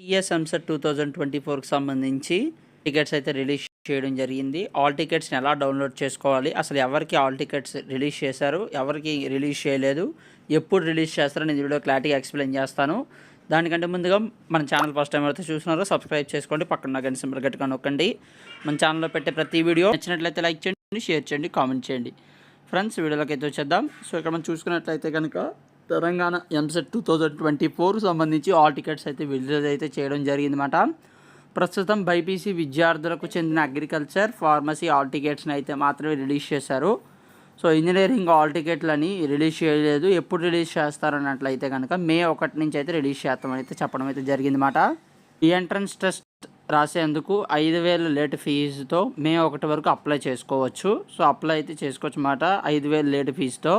TS EAMCET two thousand twenty ఫోర్కి సంబంధించి tickets అయితే రిలీజ్ చేయడం జరిగింది. ఆల్ టికెట్స్ని ఎలా డౌన్లోడ్ చేసుకోవాలి? అసలు ఎవరికి ఆల్ టికెట్స్ రిలీజ్ చేశారు? ఎవరికి రిలీజ్ చేయలేదు? ఎప్పుడు రిలీజ్ చేస్తారో నేను వీడియో క్లారిటీగా ఎక్స్ప్లెయిన్ చేస్తాను. దానికంటే ముందుగా మన ఛానల్ ఫస్ట్ టైం అయితే చూస్తున్నారో సబ్స్క్రైబ్ చేసుకోండి. పక్కన గంట సింబల్ గట్టుగా నొక్కండి. మన ఛానల్లో పెట్టే ప్రతి వీడియో నచ్చినట్లయితే లైక్ చేయండి షేర్ చేయండి కామెంట్ చేయండి. ఫ్రెండ్స్ వీడియోలోకి అయితే వచ్చేద్దాం. సో ఇక్కడ మనం చూసుకున్నట్లయితే కనుక Telangana EAMCET two thousand twenty four సంబంధించి ఆల్ టికెట్స్ అయితే విడుదల అయితే చేయడం జరిగిందన్నమాట. ప్రస్తుతం బైపీసీ విద్యార్థులకు చెందిన అగ్రికల్చర్ ఫార్మసీ ఆల్ టికెట్స్ని అయితే మాత్రమే రిలీజ్ చేశారు. సో ఇంజనీరింగ్ ఆల్ టికెట్లని రిలీజ్ చేయలేదు. ఎప్పుడు రిలీజ్ చేస్తారన్నట్లయితే కనుక మే ఒకటి నుంచి అయితే రిలీజ్ చేస్తామని అయితే చెప్పడం అయితే జరిగిందన్నమాట. ఈ ఎంట్రన్స్ టెస్ట్ రాసేందుకు ఐదు వేల లేట్ ఫీజుతో మే ఒకటి వరకు అప్లై చేసుకోవచ్చు. సో అప్లై అయితే చేసుకోవచ్చు అన్నమాట ఐదు వేలు లేట్ ఫీజుతో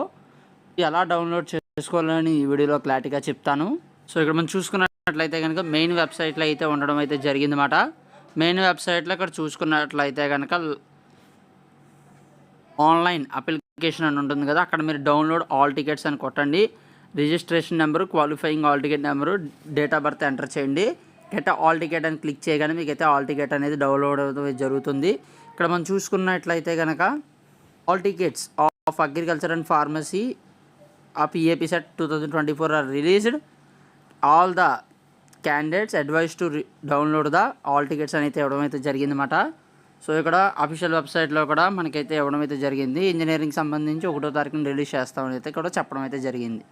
ఎలా డౌన్లోడ్ చేసుకోవాలని ఈ వీడియోలో క్లారిటీగా చెప్తాను. సో ఇక్కడ మనం చూసుకున్నట్లయితే కనుక మెయిన్ వెబ్సైట్లో అయితే ఉండడం అయితే జరిగిందన్నమాట. మెయిన్ వెబ్సైట్లో ఇక్కడ చూసుకున్నట్లయితే కనుక ఆన్లైన్ అప్లికేషన్ అని ఉంటుంది కదా అక్కడ మీరు డౌన్లోడ్ ఆల్ టికెట్స్ అని కొట్టండి. Registration number qualifying hall ticket number date of birth enter చేయండి. గెట్ ఆల్ టికెట్ అని క్లిక్ చేయగానే మీకు అయితే ఆల్ టికెట్ అనేది డౌన్లోడ్ అవుతుంది జరుగుతుంది. ఇక్కడ మనం చూసుకున్నట్లయితే కనుక hall tickets of agriculture and pharmacy of EAP set two thousand twenty four are released all the candidates advise to download the hall tickets అని అయితే ఇవ్వడం అయితే జరిగిందన్నమాట. సో ఇక్కడ అఫీషియల్ వెబ్సైట్లో కూడా మనకైతే ఇవ్వడం అయితే జరిగింది. ఇంజనీరింగ్ సంబంధించి ఒకటో తారీఖున రిలీజ్ చేస్తామని అయితే కూడా చెప్పడం అయితే జరిగింది.